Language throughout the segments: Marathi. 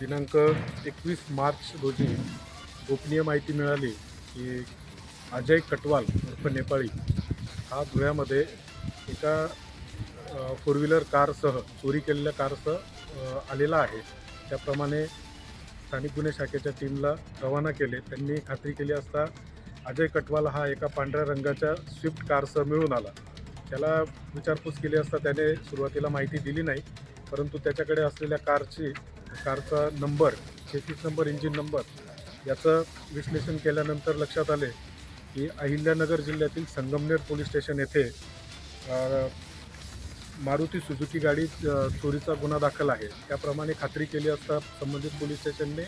दिनांक एकवीस मार्च रोजी गोपनीय माहिती मिळाली की अजय कटवाल उर्फ नेपाळी हा धुळ्यामध्ये एका फोर व्हीलर कारसह चोरी केलेल्या कारसह आलेला आहे. त्याप्रमाणे स्थानिक गुन्हे शाखेच्या टीमला रवाना केले. त्यांनी खात्री केली असता अजय कटवाल हा एका पांढऱ्या रंगाच्या स्विफ्ट कारसह मिळून आला. त्याला विचारपूस केली असता त्याने सुरुवातीला माहिती दिली नाही परंतु त्याच्याकडे असलेल्या कारची कारचा number chassis number engine number याचं विश्लेषण केल्यानंतर लक्षात आले की अहिल्यानगर जिल्ह्यातील संगमनेर पोलीस स्टेशन येथे मारुती सुझुकी गाडी चोरीचा गुन्हा दाखल आहे. त्याप्रमाणे खात्री केली असता संबंधित पोलीस स्टेशनने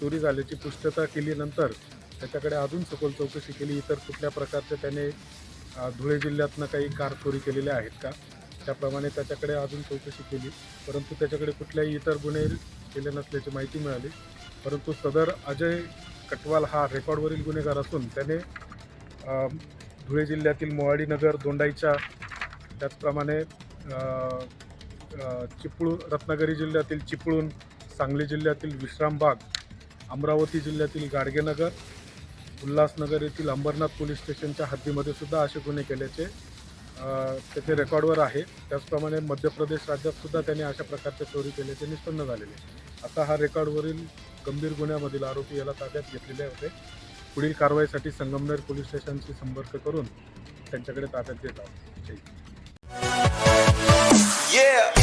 चोरी झाल्याची पुष्टता केल्यानंतर त्याच्याकडे अजून सखोल चौकशी केली. इतर कुठल्या प्रकारच्या त्याने धुळे जिल्ह्यातनं काही कार चोरी केलेल्या आहेत का? त्याप्रमाणे त्याच्याकडे अजून चौकशी केली. परंतु त्याच्याकडे कुठल्याही इतर गुन्हे केले नसल्याची माहिती मिळाली. परंतु सदर अजय कटवाल हा रेकॉर्डवरील गुन्हेगार असून त्याने धुळे जिल्ह्यातील मोहाडीनगर दोंडाईच्या त्याचप्रमाणे चिपळू चिपळूण रत्नागिरी जिल्ह्यातील चिपळूण सांगली जिल्ह्यातील विश्रामबाग अमरावती जिल्ह्यातील गाडगेनगर उल्हासनगर येथील अंबरनाथ पोलीस स्टेशनच्या हद्दीमध्ये सुद्धा असे गुन्हे केल्याचे त्याचे रेकॉर्डवर आहे. त्याचप्रमाणे मध्य प्रदेश राज्यात सुद्धा त्यांनी अशा प्रकारच्या चोरी केल्याचे निष्पन्न झालेले. आता हा रेकॉर्डवरील गंभीर गुन्ह्यामधील आरोपी याला ताब्यात घेतलेले होते. पुढील कारवाईसाठी संगमनेर पोलीस स्टेशनशी संपर्क करून त्यांच्याकडे ताब्यात घेत आहोत. Yeah.